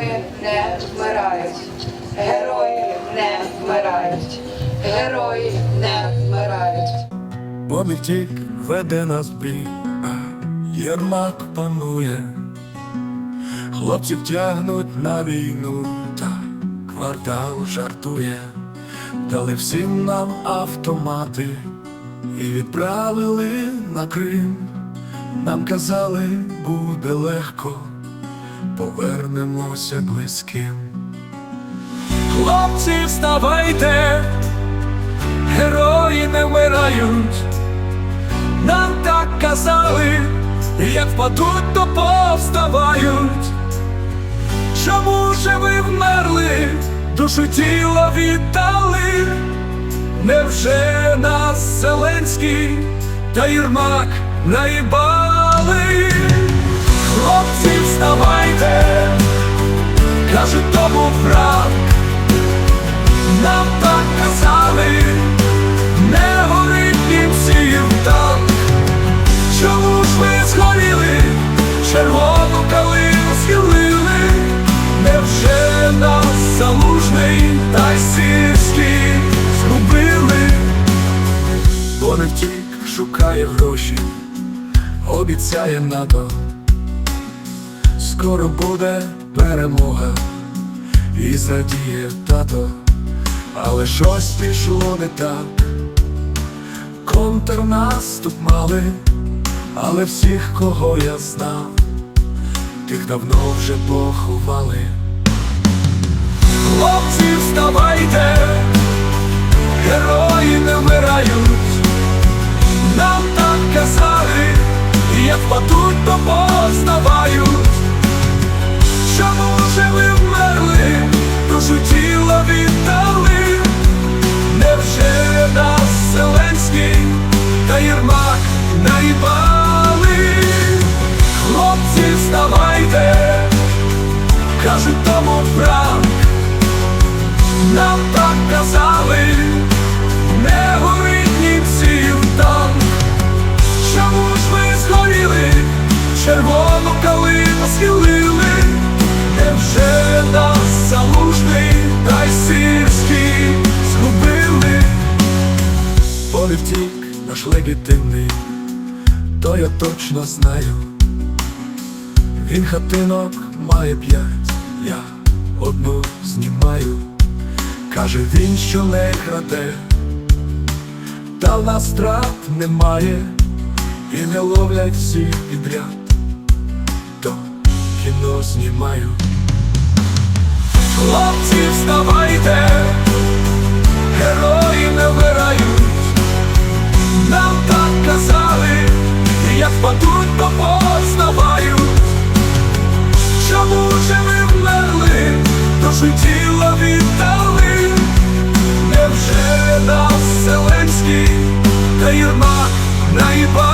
Герої не вмирають. Герої не вмирають. Герої не вмирають. Помітік веде нас бій, Єрмак панує, хлопців тягнуть на війну, та квартал жартує, дали всім нам автомати і відправили на Крим. Нам казали, буде легко, повернемося близьким. Хлопці, вставайте! Герої не вмирають, нам так казали, як впадуть, то повставають. Чому же ви вмерли, душу тіла віддали? Невже нас Зеленський та Єрмак наїбали? Хлопці, вставайте, каже, то був враг. Нам так казали, не горить німців танк. Чому ж ви згоріли, червону калину схилили? Невже нас залужний та й сільський згубили? Бо не втік, шукає гроші, обіцяє НАТО. Скоро буде перемога, і зрадіє тато. Але щось пішло не так, контрнаступ мали, але всіх, кого я знав, тих давно вже поховали. Хлопці, вставайте, герої не вмирають, наїбали? Хлопці, вставайте, кажуть тому Франк, нам так казали, не горить німців танк. Чому ж ви згоріли, червону калину схилили? Невже нас залужний та й сільський згубили? Поле втік наш легітимний, то я точно знаю. Він хатинок має п'ять, я одну знімаю. Каже він, що не краде, та в нас страт немає, і не ловлять всі підряд, то кіно знімаю. Хлопці, вставайте, Вітали невже на Вселенський та Єрмак наїба.